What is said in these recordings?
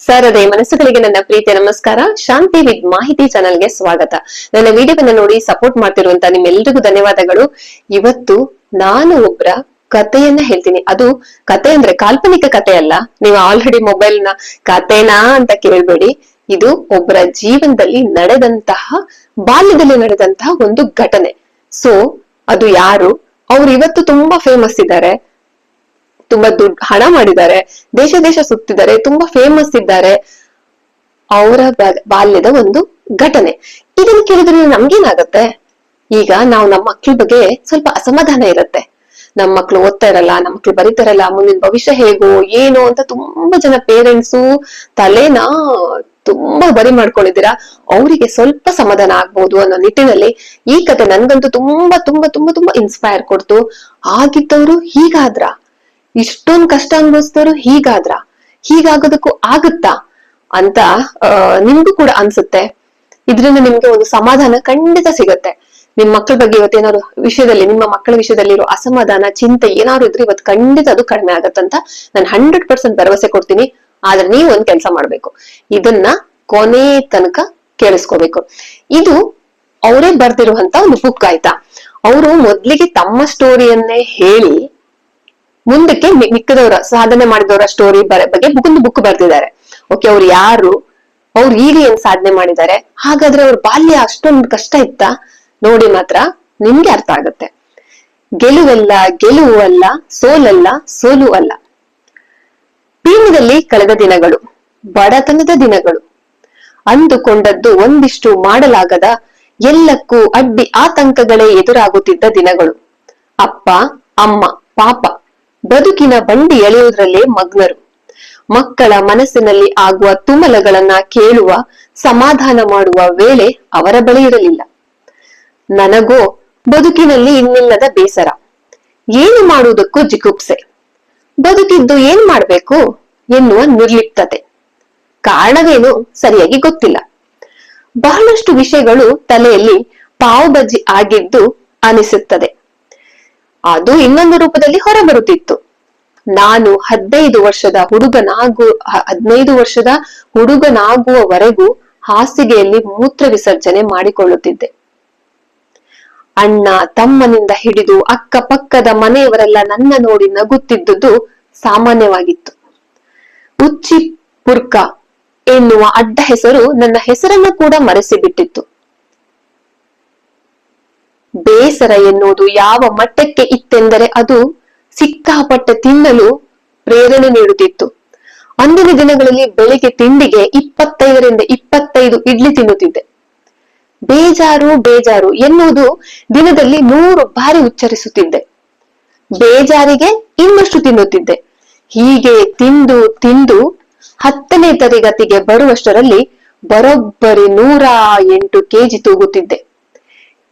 ಸರದೆ ಮನಸ್ಸುಗಳಿಗೆ ನನ್ನ ಪ್ರೀತಿಯ ನಮಸ್ಕಾರ. ಶಾಂತಿ ವಿತ್ ಮಾಹಿತಿ ಚಾನಲ್ಗೆ ಸ್ವಾಗತ. ನನ್ನ ವಿಡಿಯೋವನ್ನ ನೋಡಿ ಸಪೋರ್ಟ್ ಮಾಡ್ತಿರುವಂತ ನಿಮ್ಮೆಲ್ಲರಿಗೂ ಧನ್ಯವಾದಗಳು. ಇವತ್ತು ನಾನು ಒಬ್ಬರ ಕಥೆಯನ್ನ ಹೇಳ್ತೀನಿ. ಅದು ಕತೆ ಅಂದ್ರೆ ಕಾಲ್ಪನಿಕ ಕತೆ ಅಲ್ಲ. ನೀವು ಆಲ್ರೆಡಿ ಮೊಬೈಲ್ನ ಕತೆನಾ ಅಂತ ಕೇಳ್ಬೇಡಿ. ಇದು ಒಬ್ಬರ ಜೀವನದಲ್ಲಿ ನಡೆದಂತಹ, ಬಾಲ್ಯದಲ್ಲಿ ನಡೆದಂತಹ ಒಂದು ಘಟನೆ. ಸೊ ಅದು ಯಾರು? ಅವ್ರು ಇವತ್ತು ತುಂಬಾ ಫೇಮಸ್ ಇದ್ದಾರೆ. ತುಂಬಾ ದುಡ್ಡು ಹಣ ಮಾಡಿದ್ದಾರೆ. ದೇಶ ದೇಶ ಸುತ್ತಿದ್ದಾರೆ. ತುಂಬಾ ಫೇಮಸ್ ಇದ್ದಾರೆ. ಅವರ ಬಾಲ್ಯದ ಒಂದು ಘಟನೆ. ಇದನ್ನ ಕೇಳಿದ್ರೆ ನಮ್ಗೇನಾಗತ್ತೆ? ಈಗ ನಾವು ನಮ್ಮ ಮಕ್ಳ ಬಗ್ಗೆ ಸ್ವಲ್ಪ ಅಸಮಾಧಾನ ಇರುತ್ತೆ. ನಮ್ಮ ಮಕ್ಳು ಓದ್ತಾ ಇರಲ್ಲ, ನಮ್ಮ ಮಕ್ಳು ಬರೀತಾರಲ್ಲ ಮುಂದಿನ ಭವಿಷ್ಯ ಹೇಗೋ, ಏನು ಅಂತ ತುಂಬಾ ಜನ ಪೇರೆಂಟ್ಸು ತಲೆನ ತುಂಬಾ ಬರಿ ಮಾಡ್ಕೊಂಡಿದ್ದೀರಾ? ಅವರಿಗೆ ಸ್ವಲ್ಪ ಸಮಾಧಾನ ಆಗ್ಬಹುದು ಅನ್ನೋ ನಿಟ್ಟಿನಲ್ಲಿ ಈ ಕತೆ ನನ್ಗಂತೂ ತುಂಬಾ ತುಂಬಾ ತುಂಬಾ ತುಂಬಾ ಇನ್ಸ್ಪೈರ್ ಕೊಡ್ತು. ಆಗಿದ್ದವರು ಹೀಗಾದ್ರ? ಇಷ್ಟೊಂದ್ ಕಷ್ಟ ಅನುಭವಿಸ್ತಾರು ಹೀಗಾದ್ರ? ಹೀಗಾಗೋದಕ್ಕೂ ಆಗುತ್ತಾ? ಅಂತ ನಿಮ್ಗೂ ಕೂಡ ಅನ್ಸುತ್ತೆ. ಇದ್ರಿಂದ ನಿಮ್ಗೆ ಒಂದು ಸಮಾಧಾನ ಖಂಡಿತ ಸಿಗತ್ತೆ. ನಿಮ್ ಮಕ್ಕಳ ಬಗ್ಗೆ ಇವತ್ತೇನಾದ್ರು ವಿಷಯದಲ್ಲಿ, ನಿಮ್ಮ ಮಕ್ಕಳ ವಿಷಯದಲ್ಲಿ ಇರೋ ಅಸಮಾಧಾನ, ಚಿಂತೆ ಏನಾದ್ರು ಇದ್ರೆ ಇವತ್ತು ಖಂಡಿತ ಅದು ಕಡಿಮೆ ಆಗತ್ತಂತ ನಾನು ಹಂಡ್ರೆಡ್ ಪರ್ಸೆಂಟ್ ಭರವಸೆ ಕೊಡ್ತೀನಿ. ಆದ್ರೆ ನೀವು ಒಂದ್ ಕೆಲಸ ಮಾಡ್ಬೇಕು. ಇದನ್ನ ಕೊನೆ ತನಕ ಕೇಳಿಸ್ಕೋಬೇಕು. ಇದು ಅವರೇ ಬರ್ದಿರುವಂತ ಒಂದು ಬುಕ್ ಆಯ್ತಾ ಅವರು ಮೊದ್ಲಿಗೆ ತಮ್ಮ ಸ್ಟೋರಿಯನ್ನೇ ಹೇಳಿ ಮುಂದಕ್ಕೆ ಮಿಕ್ಕದವರ ಸಾಧನೆ ಮಾಡಿದವರ ಸ್ಟೋರಿ ಬಗ್ಗೆ ಒಂದು ಬುಕ್ ಬರ್ದಿದ್ದಾರೆ. ಓಕೆ ಅವ್ರು ಯಾರು? ಅವ್ರು ಈಗ ಏನ್ ಸಾಧನೆ ಮಾಡಿದ್ದಾರೆ? ಹಾಗಾದ್ರೆ ಅವ್ರ ಬಾಲ್ಯ ಅಷ್ಟೊಂದು ಕಷ್ಟ ಇತ್ತಾ? ನೋಡಿ ಮಾತ್ರ ನಿಮ್ಗೆ ಅರ್ಥ ಆಗುತ್ತೆ. ಗೆಲುವಲ್ಲ ಗೆಲುವು ಅಲ್ಲ ಸೋಲಲ್ಲ, ಸೋಲು ಅಲ್ಲ. ಪೀಣ್ಯದಲ್ಲಿ ಕಳೆದ ದಿನಗಳು, ಬಡತನದ ದಿನಗಳು. ಅಂದುಕೊಂಡದ್ದು ಒಂದಿಷ್ಟು ಮಾಡಲಾಗದ ಎಲ್ಲಕ್ಕೂ ಅಡ್ಡಿ ಆತಂಕಗಳೇ ಎದುರಾಗುತ್ತಿದ್ದ ದಿನಗಳು. ಅಪ್ಪ, ಅಮ್ಮ, ಪಾಪ. ಬದುಕಿನ ಬಂಡಿ ಎಳೆಯುವುದರಲ್ಲೇ ಮಗ್ನರು. ಮಕ್ಕಳ ಮನಸ್ಸಿನಲ್ಲಿ ಆಗುವ ತುಮಲಗಳನ್ನ ಕೇಳುವ, ಸಮಾಧಾನ ಮಾಡುವ ವೇಳೆ ಅವರ ಬಳಿ ಇರಲಿಲ್ಲ. ನನಗೋ ಬದುಕಿನಲ್ಲಿ ಇನ್ನಿಲ್ಲದ ಬೇಸರ. ಏನು ಮಾಡುವುದಕ್ಕೂ ಜಿಗುಪ್ಸೆ. ಬದುಕಿದ್ದು ಏನ್ ಮಾಡ್ಬೇಕು ಎನ್ನುವ ನಿರ್ಲಿಪ್ತತೆ. ಕಾರಣವೇನು ಸರಿಯಾಗಿ ಗೊತ್ತಿಲ್ಲ. ಬಹಳಷ್ಟು ವಿಷಯಗಳು ತಲೆಯಲ್ಲಿ ಪಾವು ಬಜ್ಜಿ ಆಗಿದ್ದು ಅನಿಸುತ್ತದೆ. ಅದು ಇನ್ನೊಂದು ರೂಪದಲ್ಲಿ ಹೊರಬರುತ್ತಿತ್ತು. ನಾನು ಹದಿನೈದು ವರ್ಷದ ಹುಡುಗನಾಗು ಹದಿನೈದು ವರ್ಷದ ಹುಡುಗನಾಗುವವರೆಗೂ ಹಾಸಿಗೆಯಲ್ಲಿ ಮೂತ್ರ ವಿಸರ್ಜನೆ ಮಾಡಿಕೊಳ್ಳುತ್ತಿದ್ದೆ. ಅಣ್ಣ ತಮ್ಮನಿಂದ ಹಿಡಿದು ಅಕ್ಕ ಪಕ್ಕದ ಮನೆಯವರೆಲ್ಲ ನನ್ನ ನೋಡಿ ನಗುತ್ತಿದ್ದುದು ಸಾಮಾನ್ಯವಾಗಿತ್ತು. ಉಚ್ಚಿ ಪುರ್ಕ ಎನ್ನುವ ಅಡ್ಡ ಹೆಸರು ನನ್ನ ಹೆಸರನ್ನು ಕೂಡ ಮರೆಸಿಬಿಟ್ಟಿತ್ತು. ಬೇಸರ ಎನ್ನುವುದು ಯಾವ ಮಟ್ಟಕ್ಕೆ ಇತ್ತೆಂದರೆ ಅದು ಸಿಕ್ಕಾಪಟ್ಟೆ ತಿನ್ನಲು ಪ್ರೇರಣೆ ನೀಡುತ್ತಿತ್ತು. ಅಂದಿನ ದಿನಗಳಲ್ಲಿ ಬೆಳಿಗ್ಗೆ ತಿಂಡಿಗೆ ಇಪ್ಪತ್ತೈದರಿಂದ ಇಪ್ಪತ್ತೈದು ಇಡ್ಲಿ ತಿನ್ನುತ್ತಿದ್ದೆ. ಬೇಜಾರು ಬೇಜಾರು ಎನ್ನುವುದು ದಿನದಲ್ಲಿ ನೂರು ಬಾರಿ ಉಚ್ಚರಿಸುತ್ತಿದ್ದೆ. ಬೇಜಾರಿಗೆ ಇನ್ನಷ್ಟು ತಿನ್ನುತ್ತಿದ್ದೆ. ಹೀಗೆ ತಿಂದು ತಿಂದು ಹತ್ತನೇ ತರಗತಿಗೆ ಬರುವಷ್ಟರಲ್ಲಿ ಬರೋಬ್ಬರಿ ನೂರ ಎಂಟು ಕೆಜಿ ತೂಗುತ್ತಿದ್ದೆ.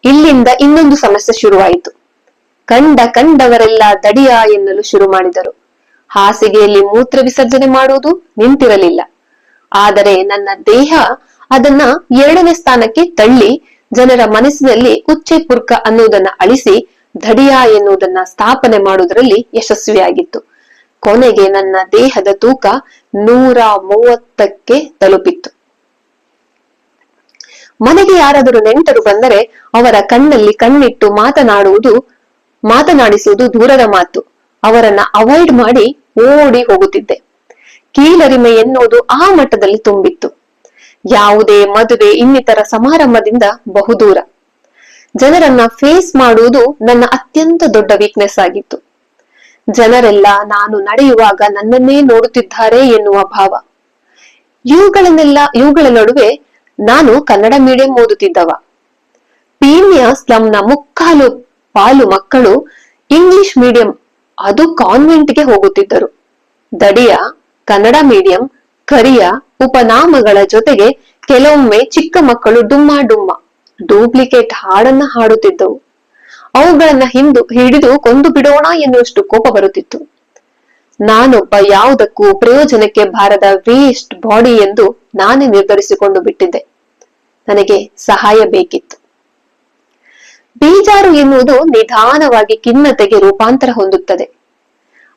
ಇಲ್ಲಿಂದ ಇನ್ನೊಂದು ಸಮಸ್ಯೆ ಶುರುವಾಯಿತು. ಕಂಡ ಕಂಡವರೆಲ್ಲ ದಡಿಯ ಎನ್ನಲು ಶುರು ಮಾಡಿದರು. ಹಾಸಿಗೆಯಲ್ಲಿ ಮೂತ್ರ ವಿಸರ್ಜನೆ ಮಾಡುವುದು ನಿಂತಿರಲಿಲ್ಲ. ಆದರೆ ನನ್ನ ದೇಹ ಅದನ್ನ ಎರಡನೇ ಸ್ಥಾನಕ್ಕೆ ತಳ್ಳಿ ಜನರ ಮನಸ್ಸಿನಲ್ಲಿ ಉಚ್ಚೆ ಪುರ್ಕ ಅನ್ನುವುದನ್ನ ಅಳಿಸಿ ದಡಿಯ ಎನ್ನುವುದನ್ನ ಸ್ಥಾಪನೆ ಮಾಡುವುದರಲ್ಲಿ ಯಶಸ್ವಿಯಾಗಿತ್ತು. ಕೊನೆಗೆ ನನ್ನ ದೇಹದ ತೂಕ ನೂರ ಮೂವತ್ತಕ್ಕೆ ತಲುಪಿತ್ತು. ಮನೆಗೆ ಯಾರಾದರೂ ನೆಂಟರು ಬಂದರೆ ಅವರ ಕಣ್ಣಲ್ಲಿ ಕಣ್ಣಿಟ್ಟು ಮಾತನಾಡುವುದು, ಮಾತನಾಡಿಸುವುದು ದೂರದ ಮಾತು. ಅವರನ್ನ ಅವಾಯ್ಡ್ ಮಾಡಿ ಓಡಿ ಹೋಗುತ್ತಿದ್ದೆ. ಕೀಳರಿಮೆ ಎನ್ನುವುದು ಆ ಮಟ್ಟದಲ್ಲಿ ತುಂಬಿತ್ತು. ಯಾವುದೇ ಮದುವೆ ಇನ್ನಿತರ ಸಮಾರಂಭದಿಂದ ಬಹುದೂರ. ಜನರನ್ನ ಫೇಸ್ ಮಾಡುವುದು ನನ್ನ ಅತ್ಯಂತ ದೊಡ್ಡ ವೀಕ್ನೆಸ್ ಆಗಿತ್ತು. ಜನರೆಲ್ಲ ನಾನು ನಡೆಯುವಾಗ ನನ್ನನ್ನೇ ನೋಡುತ್ತಿದ್ದಾರೆ ಎನ್ನುವ ಭಾವ. ಇವುಗಳನ್ನೆಲ್ಲ, ಇವುಗಳ ನಡುವೆ ನಾನು ಕನ್ನಡ ಮೀಡಿಯಂ ಓದುತ್ತಿದ್ದವ. ಪೀಣ್ಯ ಸ್ಲಂನ ಮುಕ್ಕಾಲು ಪಾಲು ಮಕ್ಕಳು ಇಂಗ್ಲಿಷ್ ಮೀಡಿಯಂ ಅದು ಕಾನ್ವೆಂಟ್ಗೆ ಹೋಗುತ್ತಿದ್ದರು. ದಡಿಯ ಕನ್ನಡ ಮೀಡಿಯಂ ಕರಿಯ ಉಪನಾಮಗಳ ಜೊತೆಗೆ ಕೆಲವೊಮ್ಮೆ ಚಿಕ್ಕ ಮಕ್ಕಳು ಡುಮ್ಮ ಡುಮ್ಮ ಡೂಪ್ಲಿಕೇಟ್ ಹಾಡನ್ನ ಹಾಡುತ್ತಿದ್ದವು. ಅವುಗಳನ್ನ ಹಿಂದು ಹಿಡಿದು ಕೊಂದು ಬಿಡೋಣ ಎನ್ನುವಷ್ಟು ಕೋಪ ಬರುತ್ತಿತ್ತು. ನಾನೊಬ್ಬ ಯಾವುದಕ್ಕೂ ಪ್ರಯೋಜನಕ್ಕೆ ಬಾರದ ವೇಸ್ಟ್ ಬಾಡಿ ಎಂದು ನಾನೇ ನಿರ್ಧರಿಸಿಕೊಂಡು ಬಿಟ್ಟಿದ್ದೆ. ನನಗೆ ಸಹಾಯ ಬೇಕಿತ್ತು. ಬೀಜಾರು ಎನ್ನುವುದು ನಿಧಾನವಾಗಿ ಖಿನ್ನತೆಗೆ ರೂಪಾಂತರ ಹೊಂದುತ್ತದೆ.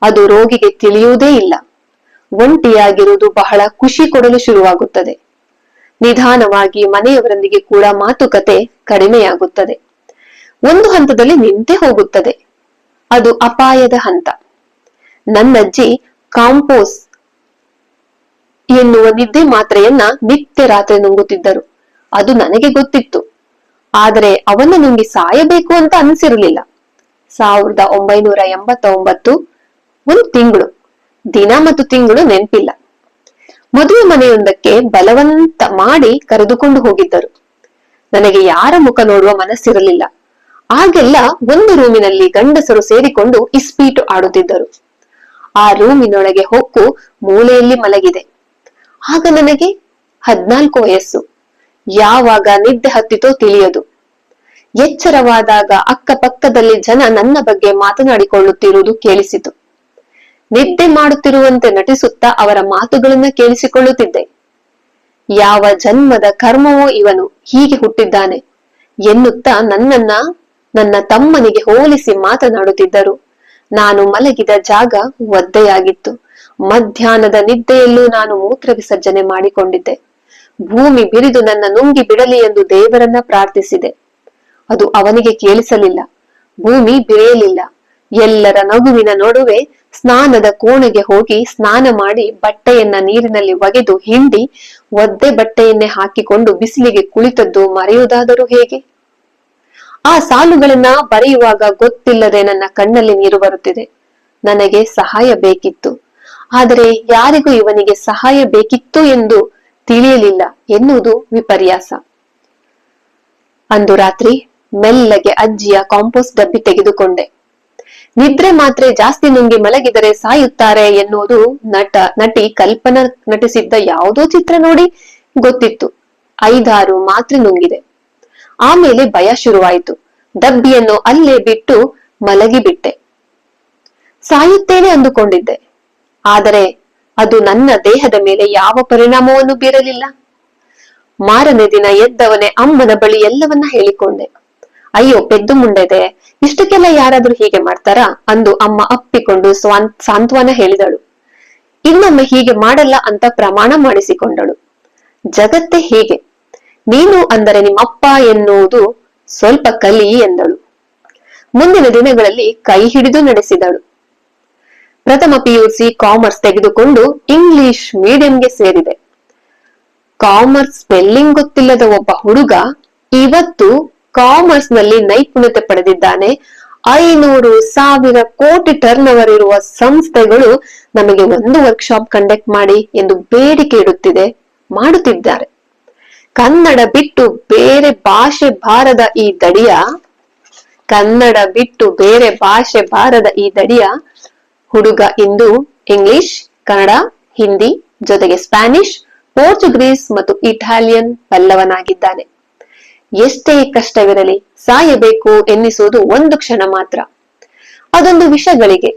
ಅದು ರೋಗಿಗೆ ತಿಳಿಯುವುದೇ ಇಲ್ಲ. ಒಂಟಿಯಾಗಿರುವುದು ಬಹಳ ಖುಷಿ ಕೊಡಲು ಶುರುವಾಗುತ್ತದೆ. ನಿಧಾನವಾಗಿ ಮನೆಯವರೊಂದಿಗೆ ಕೂಡ ಮಾತುಕತೆ ಕಡಿಮೆಯಾಗುತ್ತದೆ. ಒಂದು ಹಂತದಲ್ಲಿ ನಿಂತೆ ಹೋಗುತ್ತದೆ. ಅದು ಅಪಾಯದ ಹಂತ. ನನ್ನಜ್ಜಿ ಕಾಂಪೋಸ್ ಎನ್ನುವ ನಿದ್ದೆ ಮಾತ್ರೆಯನ್ನ ನಿತ್ಯ ರಾತ್ರಿ ನುಂಗುತ್ತಿದ್ದರು. ಅದು ನನಗೆ ಗೊತ್ತಿತ್ತು. ಆದರೆ ಅವನ್ನ ನುಂಗಿ ಸಾಯಬೇಕು ಅಂತ ಅನಿಸಿರಲಿಲ್ಲ. ಸಾವಿರದ ಒಂಬೈನೂರ ಎಂಬತ್ತೊಂಬತ್ತು ಒಂದು ತಿಂಗಳು. ದಿನ ಮತ್ತು ತಿಂಗಳು ನೆನಪಿಲ್ಲ. ಮದುವೆ ಮನೆಯೊಂದಕ್ಕೆ ಬಲವಂತ ಮಾಡಿ ಕರೆದುಕೊಂಡು ಹೋಗಿದ್ದರು. ನನಗೆ ಯಾರ ಮುಖ ನೋಡುವ ಮನಸ್ಸಿರಲಿಲ್ಲ. ಆಗೆಲ್ಲ ಒಂದು ರೂಮಿನಲ್ಲಿ ಗಂಡಸರು ಸೇರಿಕೊಂಡು ಇಸ್ಪೀಟು ಆಡುತ್ತಿದ್ದರು. ಆ ರೂಮಿನೊಳಗೆ ಹೊಕ್ಕು ಮೂಲೆಯಲ್ಲಿ ಮಲಗಿದೆ. ಆಗ ನನಗೆ ಹದ್ನಾಲ್ಕು ವಯಸ್ಸು. ಯಾವಾಗ ನಿದ್ದೆ ಹತ್ತಿತೋ ತಿಳಿಯದು. ಎಚ್ಚರವಾದಾಗ ಅಕ್ಕಪಕ್ಕದಲ್ಲಿ ಜನ ನನ್ನ ಬಗ್ಗೆ ಮಾತನಾಡಿಕೊಳ್ಳುತ್ತಿರುವುದು ಕೇಳಿಸಿತು. ನಿದ್ದೆ ಮಾಡುತ್ತಿರುವಂತೆ ನಟಿಸುತ್ತಾ ಅವರ ಮಾತುಗಳನ್ನ ಕೇಳಿಸಿಕೊಳ್ಳುತ್ತಿದ್ದೆ. ಯಾವ ಜನ್ಮದ ಕರ್ಮವೋ ಇವನು ಹೀಗೆ ಹುಟ್ಟಿದ್ದಾನೆ ಎನ್ನುತ್ತಾ ನನ್ನನ್ನ ನನ್ನ ತಮ್ಮನಿಗೆ ಹೋಲಿಸಿ ಮಾತನಾಡುತ್ತಿದ್ದರು. ನಾನು ಮಲಗಿದ ಜಾಗ ಒದ್ದೆಯಾಗಿತ್ತು. ಮಧ್ಯಾಹ್ನದ ನಿದ್ದೆಯಲ್ಲೂ ನಾನು ಮೂತ್ರ ವಿಸರ್ಜನೆ ಮಾಡಿಕೊಂಡಿದ್ದೆ. ಭೂಮಿ ಬಿರಿದು ನನ್ನ ನುಂಗಿ ಬಿಡಲಿ ಎಂದು ದೇವರನ್ನ ಪ್ರಾರ್ಥಿಸಿದೆ. ಅದು ಅವನಿಗೆ ಕೇಳಿಸಲಿಲ್ಲ. ಭೂಮಿ ಬಿರಿಯಲಿಲ್ಲ. ಎಲ್ಲರ ನಗುವಿನ ನಡುವೆ ಸ್ನಾನದ ಕೋಣೆಗೆ ಹೋಗಿ ಸ್ನಾನ ಮಾಡಿ ಬಟ್ಟೆಯನ್ನ ನೀರಿನಲ್ಲಿ ಒಗೆದು ಹಿಂಡಿ, ಒದ್ದೆ ಬಟ್ಟೆಯನ್ನೇ ಹಾಕಿಕೊಂಡು ಬಿಸಿಲಿಗೆ ಕುಳಿತದ್ದು ಮರೆಯುವುದಾದರೂ ಹೇಗೆ? ಆ ಸಾಲುಗಳನ್ನ ಬರೆಯುವಾಗ ಗೊತ್ತಿಲ್ಲದೆ ನನ್ನ ಕಣ್ಣಲ್ಲಿ ನೀರು ಬರುತ್ತಿದೆ. ನನಗೆ ಸಹಾಯ ಬೇಕಿತ್ತು. ಆದರೆ ಯಾರಿಗೂ ಇವನಿಗೆ ಸಹಾಯ ಬೇಕಿತ್ತು ಎಂದು ತಿಳಿಯಲಿಲ್ಲ ಎನ್ನುವುದು ವಿಪರ್ಯಾಸ. ಅಂದು ರಾತ್ರಿ ಮೆಲ್ಲಗೆ ಅಜ್ಜಿಯ ಕಾಂಪೋಸ್ಟ್ ಡಬ್ಬಿ ತೆಗೆದುಕೊಂಡೆ. ನಿದ್ರೆ ಮಾತ್ರ ಜಾಸ್ತಿ ನುಂಗಿ ಮಲಗಿದರೆ ಸಾಯುತ್ತಾರೆ ಎನ್ನುವುದು ನಟ, ನಟಿ ಕಲ್ಪನಾ ನಟಿಸಿದ್ದ ಯಾವುದೋ ಚಿತ್ರ ನೋಡಿ ಗೊತ್ತಿತ್ತು. ಐದಾರು ಮಾತ್ರೆ ನುಂಗಿದೆ. ಆಮೇಲೆ ಭಯ ಶುರುವಾಯಿತು. ಡಬ್ಬಿಯನ್ನು ಅಲ್ಲೇ ಬಿಟ್ಟು ಮಲಗಿಬಿಟ್ಟೆ. ಸಾಯುತ್ತೇನೆ ಅಂದುಕೊಂಡಿದ್ದೆ. ಆದರೆ ಅದು ನನ್ನ ದೇಹದ ಮೇಲೆ ಯಾವ ಪರಿಣಾಮವನ್ನು ಬೀರಲಿಲ್ಲ. ಮಾರನೇ ದಿನ ಎದ್ದವನೇ ಅಮ್ಮನ ಬಳಿ ಎಲ್ಲವನ್ನ ಹೇಳಿಕೊಂಡೆ. ಅಯ್ಯೋ, ಪೆದ್ದು ಮುಂಡೆದೆ, ಇಷ್ಟಕ್ಕೆಲ್ಲ ಯಾರಾದ್ರೂ ಹೀಗೆ ಮಾಡ್ತಾರಾ ಅಂದು ಅಮ್ಮ ಅಪ್ಪಿಕೊಂಡು ಸ್ವಾನ್, ಸಾಂತ್ವನ ಹೇಳಿದಳು. ಇನ್ನೊಮ್ಮೆ ಹೀಗೆ ಮಾಡಲ್ಲ ಅಂತ ಪ್ರಮಾಣ ಮಾಡಿಸಿಕೊಂಡಳು. ಜಗತ್ತೇ ಹೀಗೆ. ನೀನು ಅಂದರೆ ನಿಮ್ಮಪ್ಪ ಎನ್ನುವುದು ಸ್ವಲ್ಪ ಕಲಿ ಎಂದಳು. ಮುಂದಿನ ದಿನಗಳಲ್ಲಿ ಕೈ ಹಿಡಿದು ನಡೆಸಿದಳು. ಪ್ರಥಮ ಪಿಯುಸಿ ಕಾಮರ್ಸ್ ತೆಗೆದುಕೊಂಡು ಇಂಗ್ಲಿಷ್ ಮೀಡಿಯಂಗೆ ಸೇರಿದೆ. ಕಾಮರ್ಸ್ ಸ್ಪೆಲ್ಲಿಂಗ್ ಗೊತ್ತಿಲ್ಲದ ಒಬ್ಬ ಹುಡುಗ ಇವತ್ತು ಕಾಮರ್ಸ್ನಲ್ಲಿ ನೈಪುಣ್ಯತೆ ಪಡೆದಿದ್ದಾನೆ. ಐನೂರು ಸಾವಿರ ಕೋಟಿ ಟರ್ನ್ ಓವರ್ ಇರುವ ಸಂಸ್ಥೆಗಳು ನಮಗೆ ಒಂದು ವರ್ಕ್ಶಾಪ್ ಕಂಡಕ್ಟ್ ಮಾಡಿ ಎಂದು ಬೇಡಿಕೆ ಇಡುತ್ತಿದೆ, ಮಾಡುತ್ತಿದ್ದಾರೆ. ಕನ್ನಡ ಬಿಟ್ಟು ಬೇರೆ ಭಾಷೆ ಬಾರದ ಈ ದಡಿಯ, ಕನ್ನಡ ಬಿಟ್ಟು ಬೇರೆ ಭಾಷೆ ಬಾರದ ಈ ದಡಿಯ ಹುಡುಗ ಇಂದು ಇಂಗ್ಲಿಷ್ ಕನ್ನಡ ಹಿಂದಿ ಜೊತೆಗೆ ಸ್ಪ್ಯಾನಿಷ್ ಪೋರ್ಚುಗೀಸ್ ಮತ್ತು ಇಟಾಲಿಯನ್ ಬಲ್ಲವನಾಗಿದ್ದಾನೆ ಎಷ್ಟೇ ಕಷ್ಟವಿರಲಿ ಸಾಯಬೇಕು ಎನ್ನಿಸುವುದು ಒಂದು ಕ್ಷಣ ಮಾತ್ರ. ಅದೊಂದು ವಿಷಗಳಿಗೆ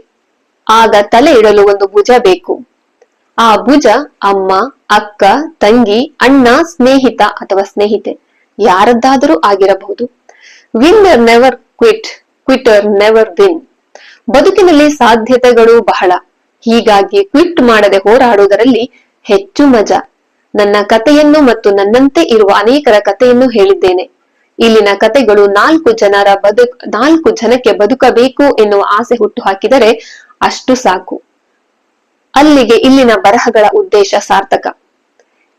ಆಗ ತಲೆ ಇಡಲು ಒಂದು ಭುಜ ಬೇಕು. ಆ ಭುಜ ಅಮ್ಮ, ಅಕ್ಕ, ತಂಗಿ, ಅಣ್ಣ, ಸ್ನೇಹಿತ ಅಥವಾ ಸ್ನೇಹಿತೆ ಯಾರದ್ದಾದರೂ ಆಗಿರಬಹುದು. Winner never quit quitter never win ಬದುಕಿನಲ್ಲಿ ಸಾಧ್ಯತೆಗಳು ಬಹಳ. ಹೀಗಾಗಿ ಕ್ವಿಟ್ ಮಾಡದೆ ಹೋರಾಡುವುದರಲ್ಲಿ ಹೆಚ್ಚು ಮಜಾ. ನನ್ನ ಕಥೆಯನ್ನು ಮತ್ತು ನನ್ನಂತೆ ಇರುವ ಅನೇಕರ ಕಥೆಯನ್ನು ಹೇಳಿದ್ದೇನೆ. ಇಲ್ಲಿನ ಕಥೆಗಳು ನಾಲ್ಕು ಜನರ ಬದುಕ್, ನಾಲ್ಕು ಜನಕ್ಕೆ ಬದುಕಬೇಕು ಎನ್ನುವ ಆಸೆ ಹುಟ್ಟು ಹಾಕಿದರೆ ಅಷ್ಟು ಸಾಕು. ಅಲ್ಲಿಗೆ ಇಲ್ಲಿನ ಬರಹಗಳ ಉದ್ದೇಶ ಸಾರ್ಥಕ.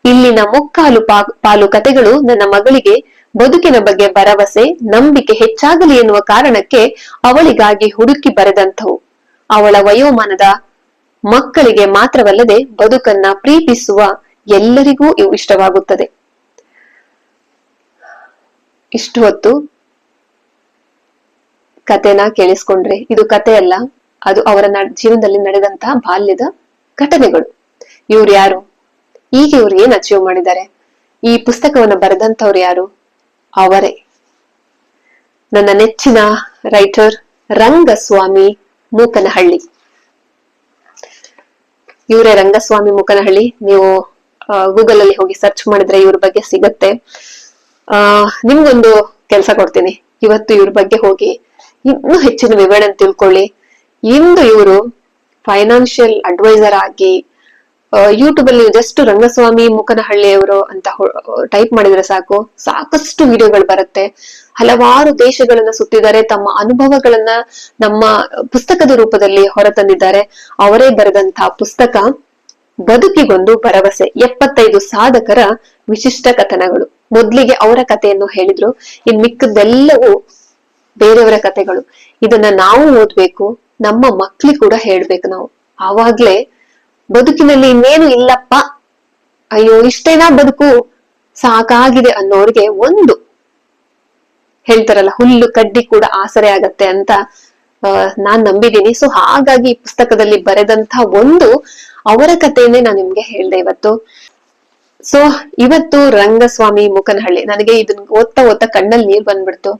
ಇಲ್ಲಿನ ಮುಕ್ಕಾಲು ಪಾಲು ಕತೆಗಳು ನನ್ನ ಮಗಳಿಗೆ ಬದುಕಿನ ಬಗ್ಗೆ ಭರವಸೆ, ನಂಬಿಕೆ ಹೆಚ್ಚಾಗಲಿ ಎನ್ನುವ ಕಾರಣಕ್ಕೆ ಅವಳಿಗಾಗಿ ಹುಡುಕಿ ಬರೆದಂಥವು. ಅವಳ ವಯೋಮಾನದ ಮಕ್ಕಳಿಗೆ ಮಾತ್ರವಲ್ಲದೆ ಬದುಕನ್ನ ಪ್ರೀತಿಸುವ ಎಲ್ಲರಿಗೂ ಇವು ಇಷ್ಟವಾಗುತ್ತದೆ. ಇಷ್ಟು ಹೊತ್ತು ಕತೆನ ಕೇಳಿಸ್ಕೊಂಡ್ರೆ. ಇದು ಕತೆ ಅಲ್ಲ, ಅದು ಅವರ ಜೀವನದಲ್ಲಿ ನಡೆದಂತಹ ಬಾಲ್ಯದ ಘಟನೆಗಳು. ಇವ್ರು ಯಾರು? ಈಗ ಇವ್ರು ಏನ್ ಅಚೀವ್ ಮಾಡಿದ್ದಾರೆ? ಈ ಪುಸ್ತಕವನ್ನು ಬರೆದಂತವ್ರು ಯಾರು? ಅವರೇ. ನನ್ನ ನೆಚ್ಚಿನ ರೈಟರ್ ರಂಗಸ್ವಾಮಿ ಮೂಕನಹಳ್ಳಿ. ಇವರೇ ರಂಗಸ್ವಾಮಿ ಮೂಕನಹಳ್ಳಿ. ನೀವು ಗೂಗಲ್ ಅಲ್ಲಿ ಹೋಗಿ ಸರ್ಚ್ ಮಾಡಿದ್ರೆ ಇವ್ರ ಬಗ್ಗೆ ಸಿಗತ್ತೆ. ಆ, ನಿಮ್ಗೊಂದು ಕೆಲಸ ಕೊಡ್ತೀನಿ. ಇವತ್ತು ಇವ್ರ ಬಗ್ಗೆ ಹೋಗಿ ಇನ್ನೂ ಹೆಚ್ಚಿನ ವಿವರಣೆ ತಿಳ್ಕೊಳ್ಳಿ. ಇಂದು ಇವರು ಫೈನಾನ್ಷಿಯಲ್ ಅಡ್ವೈಸರ್ ಆಗಿ ಯೂಟ್ಯೂಬ್ ಅಲ್ಲಿ ಜಸ್ಟ್ ರಂಗಸ್ವಾಮಿ ಮುಖನಹಳ್ಳಿಯವರು ಅಂತ ಟೈಪ್ ಮಾಡಿದ್ರೆ ಸಾಕು. ಸಾಕಷ್ಟು ವಿಡಿಯೋಗಳು ಬರುತ್ತೆ. ಹಲವಾರು ದೇಶಗಳನ್ನ ಸುತ್ತಿದ್ದಾರೆ. ತಮ್ಮ ಅನುಭವಗಳನ್ನ ನಮ್ಮ ಪುಸ್ತಕದ ರೂಪದಲ್ಲಿ ಹೊರತಂದಿದ್ದಾರೆ. ಅವರೇ ಬರೆದಂತಹ ಪುಸ್ತಕ ಬದುಕಿಗೊಂದು ಭರವಸೆ. ಎಪ್ಪತ್ತೈದು ಸಾಧಕರ ವಿಶಿಷ್ಟ ಕಥನಗಳು. ಮೊದ್ಲಿಗೆ ಅವರ ಕಥೆಯನ್ನು ಹೇಳಿದ್ರು. ಇನ್ ಮಿಕ್ಕದೆಲ್ಲವೂ ಬೇರೆಯವರ ಕಥೆಗಳು. ಇದನ್ನ ನಾವು ಓದ್ಬೇಕು. ನಮ್ಮ ಮಕ್ಳಿಗೆ ಕೂಡ ಹೇಳ್ಬೇಕು ನಾವು. ಆವಾಗ್ಲೇ ಬದುಕಿನಲ್ಲಿ ಇನ್ನೇನು ಇಲ್ಲಪ್ಪ. ಅಯ್ಯೋ ಇಷ್ಟೇನಾ ಬದುಕು. ಸಾಕಾಗಿದೆ ಅನ್ನೋರಿಗೆ ಒಂದು ಹೇಳ್ತಾರಲ್ಲ, ಹುಲ್ಲು ಕಡ್ಡಿ ಕೂಡ ಆಸರೆ ಆಗತ್ತೆ ಅಂತ ನಾನ್ ನಂಬಿದೀನಿ ಸೊ ಹಾಗಾಗಿ ಈ ಪುಸ್ತಕದಲ್ಲಿ ಬರೆದಂತ ಒಂದು ಅವರ ಕಥೆಯನ್ನೇ ನಾನು ನಿಮ್ಗೆ ಹೇಳ್ದೆ ಇವತ್ತು. ಸೊ ಇವತ್ತು ರಂಗಸ್ವಾಮಿ ಮುಖನಹಳ್ಳಿ ನನಗೆ ಇದನ್ನ ಓದ್ತಾ ಓದ್ತಾ ಕಣ್ಣಲ್ಲಿ ನೀರ್ ಬಂದ್ಬಿಡ್ತು.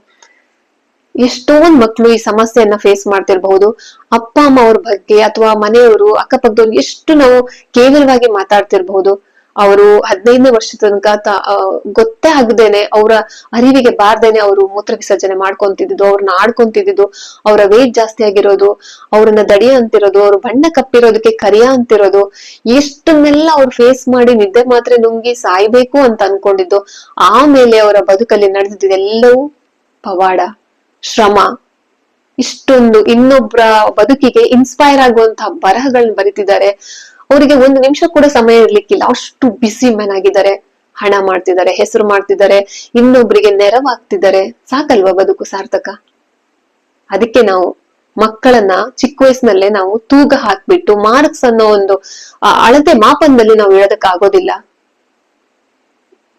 ಎಷ್ಟೊಂದ್ ಮಕ್ಳು ಈ ಸಮಸ್ಯೆಯನ್ನ ಫೇಸ್ ಮಾಡ್ತಿರ್ಬಹುದು. ಅಪ್ಪ, ಅಮ್ಮ ಅವ್ರ ಬಗ್ಗೆ ಅಥವಾ ಮನೆಯವರು, ಅಕ್ಕಪಕ್ಕದವ್ರು ಎಷ್ಟು ನಾವು ಕೇವಲವಾಗಿ ಮಾತಾಡ್ತಿರ್ಬಹುದು. ಅವರು ಹದಿನೈದನೇ ವರ್ಷದ ತನಕ ಗೊತ್ತೇ ಆಗದೇನೆ ಅವರ ಅರಿವಿಗೆ ಬಾರ್ದೇನೆ ಅವರು ಮೂತ್ರ ವಿಸರ್ಜನೆ ಮಾಡ್ಕೊಂತಿದ್ದು ಅವ್ರನ್ನ ಆಡ್ಕೊಂತಿದ್ದು ಅವರ ವೇಟ್ ಜಾಸ್ತಿ ಆಗಿರೋದು, ಅವ್ರನ್ನ ದಡಿಯ ಅಂತಿರೋದು, ಅವ್ರ ಬಣ್ಣ ಕಪ್ಪಿರೋದಕ್ಕೆ ಕರಿಯ ಅಂತಿರೋದು, ಎಷ್ಟನ್ನೆಲ್ಲ ಅವ್ರು ಫೇಸ್ ಮಾಡಿ ನಿದ್ದೆ ಮಾತ್ರ ನುಂಗಿ ಸಾಯ್ಬೇಕು ಅಂತ ಅನ್ಕೊಂಡಿದ್ದು, ಆಮೇಲೆ ಅವರ ಬದುಕಲ್ಲಿ ನಡೆದಿದ್ದೆಲ್ಲವೂ ಪವಾಡ. ಶ್ರಮ. ಇಷ್ಟೊಂದು ಇನ್ನೊಬ್ಬರ ಬದುಕಿಗೆ ಇನ್ಸ್ಪೈರ್ ಆಗುವಂತಹ ಬರಹಗಳನ್ನ ಬರೀತಿದ್ದಾರೆ. ಅವರಿಗೆ ಒಂದು ನಿಮಿಷ ಕೂಡ ಸಮಯ ಇರ್ಲಿಕ್ಕಿಲ್ಲ. ಅಷ್ಟು ಬಿಸಿ ಮೆನ್ ಆಗಿದ್ದಾರೆ. ಹಣ ಮಾಡ್ತಿದ್ದಾರೆ, ಹೆಸರು ಮಾಡ್ತಿದ್ದಾರೆ, ಇನ್ನೊಬ್ರಿಗೆ ನೆರವಾಗ್ತಿದ್ದಾರೆ. ಸಾಕಲ್ವಾ ಬದುಕು ಸಾರ್ಥಕ? ಅದಕ್ಕೆ ನಾವು ಮಕ್ಕಳನ್ನ ಚಿಕ್ಕ ವಯಸ್ಸಿನಲ್ಲೇ ನಾವು ತೂಗ ಹಾಕ್ಬಿಟ್ಟು ಮಾರ್ಕ್ಸ್ ಅನ್ನೋ ಒಂದು ಅಳತೆ ಮಾಪನದಲ್ಲಿ ನಾವು ಇಳೋದಕ್ಕೆ ಆಗೋದಿಲ್ಲ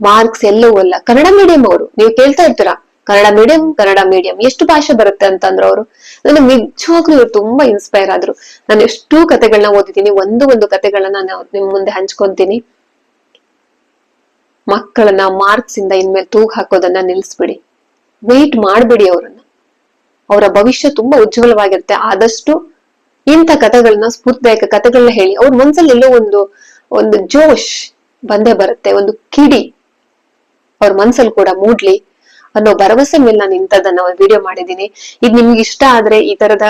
ಮಾರ್ಕ್ಸ್ ಎಲ್ಲವೂ ಅಲ್ಲ. ಕನ್ನಡ ಮೀಡಿಯಂ ಅವರು, ನೀವು ಕೇಳ್ತಾ ಇರ್ತೀರಾ? ಕನ್ನಡ ಮೀಡಿಯಂ ಕನ್ನಡ ಮೀಡಿಯಂ ಎಷ್ಟು ಭಾಷೆ ಬರುತ್ತೆ ಅಂತಂದ್ರು ಅವರು. ನನಗೆ ನಿಜವಾಗ್ಲೂ ಇವ್ರು ತುಂಬಾ ಇನ್ಸ್ಪೈರ್ ಆದ್ರು. ನಾನು ಎಷ್ಟು ಕತೆಗಳನ್ನ ಓದಿದ್ದೀನಿ. ಒಂದು ಒಂದು ಕತೆಗಳನ್ನ ನಾನು ನಿಮ್ ಮುಂದೆ ಹಂಚ್ಕೊಂತೀನಿ. ಮಕ್ಕಳನ್ನ ಮಾರ್ಕ್ಸ್ ಇಂದ ಇನ್ಮೇಲೆ ತೂಗ್ ಹಾಕೋದನ್ನ ನಿಲ್ಸ್ಬಿಡಿ. ವೇಟ್ ಮಾಡ್ಬಿಡಿ ಅವ್ರನ್ನ. ಅವರ ಭವಿಷ್ಯ ತುಂಬಾ ಉಜ್ವಲವಾಗಿರುತ್ತೆ. ಆದಷ್ಟು ಇಂಥ ಕಥೆಗಳನ್ನ ಸ್ಫೂರ್ತಿದಾಯಕ ಕಥೆಗಳನ್ನ ಹೇಳಿ. ಅವ್ರ ಮನ್ಸಲ್ಲಿ ಎಲ್ಲೋ ಒಂದು ಒಂದು ಜೋಶ್ ಬಂದೇ ಬರುತ್ತೆ. ಒಂದು ಕಿಡಿ. ಅವ್ರ ಮನ್ಸಲ್ಲಿ ಕೂಡ ಮೂಡ್ಲಿ. ಅನ್ನೋ ಭರವಸೆ ಮೇಲೆ ನಾನು ಇಂಥದ್ದನ್ನ ವಿಡಿಯೋ ಮಾಡಿದ್ದೀನಿ. ಇದು ನಿಮ್ಗೆ ಇಷ್ಟ ಆದ್ರೆ ಈ ತರದ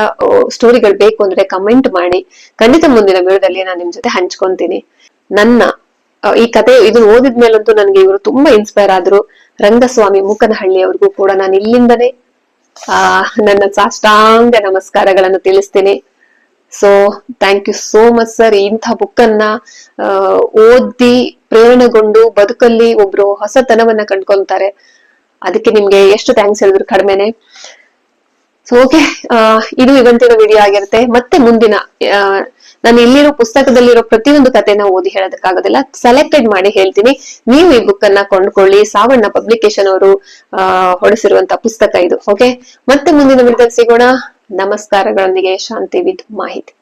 ಸ್ಟೋರಿಗಳು ಬೇಕು ಅಂದ್ರೆ ಕಮೆಂಟ್ ಮಾಡಿ. ಖಂಡಿತ ಮುಂದಿನ ವಿಡಿಯೋದಲ್ಲಿ ನಾನು ನಿಮ್ ಜೊತೆ ಹಂಚ್ಕೊಂತೀನಿ. ನನ್ನ ಈ ಕತೆ ಇದು ಓದಿದ ಮೇಲಂತೂ ನನಗೆ ಇವರು ತುಂಬಾ ಇನ್ಸ್ಪೈರ್ ಆದ್ರು. ರಂಗಸ್ವಾಮಿ ಮುಖನಹಳ್ಳಿ ಅವ್ರಿಗೂ ಕೂಡ ನಾನು ಇಲ್ಲಿಂದನೇ, ಆ, ನನ್ನ ಸಾಷ್ಟಾಂಗ ನಮಸ್ಕಾರಗಳನ್ನು ತಿಳಿಸ್ತೀನಿ. So thank you so much sir ಇಂಥ ಬುಕ್ ಅನ್ನ ಓದಿ ಪ್ರೇರಣೆಗೊಂಡು ಬದುಕಲ್ಲಿ ಒಬ್ರು ಹೊಸತನವನ್ನ ಕಂಡ್ಕೊಂತಾರೆ ಅದಕ್ಕೆ ನಿಮ್ಗೆ ಎಷ್ಟು ಥ್ಯಾಂಕ್ಸ್ ಹೇಳಿದ್ರು ಕಡಿಮೆನೆ. ಸೊ ಓಕೆ ಇದು ಇವತ್ತಿನ ವಿಡಿಯೋ ಆಗಿರುತ್ತೆ. ಮತ್ತೆ ಮುಂದಿನ ನಾನು ಇಲ್ಲಿರೋ ಪುಸ್ತಕದಲ್ಲಿರೋ ಪ್ರತಿಯೊಂದು ಕಥೆನ ಓದಿ ಹೇಳೋದಕ್ಕಾಗೋದಿಲ್ಲ. ಸೆಲೆಕ್ಟೆಡ್ ಮಾಡಿ ಹೇಳ್ತೀನಿ. ನೀವು ಈ ಬುಕ್ ಅನ್ನ ಕೊಂಡ್ಕೊಳ್ಳಿ. ಸಾವಣ್ಣ ಪಬ್ಲಿಕೇಶನ್ ಅವರು ಹೊಡೆಸಿರುವಂತ ಪುಸ್ತಕ ಇದು. ಓಕೆ ಮತ್ತೆ ಮುಂದಿನ ವಿಡಿಯೋದಲ್ಲಿ ಸಿಗೋಣ. ನಮಸ್ಕಾರಗಳೊಂದಿಗೆ ಶಾಂತಿ ವಿತ್ ಮಾಹಿತಿ.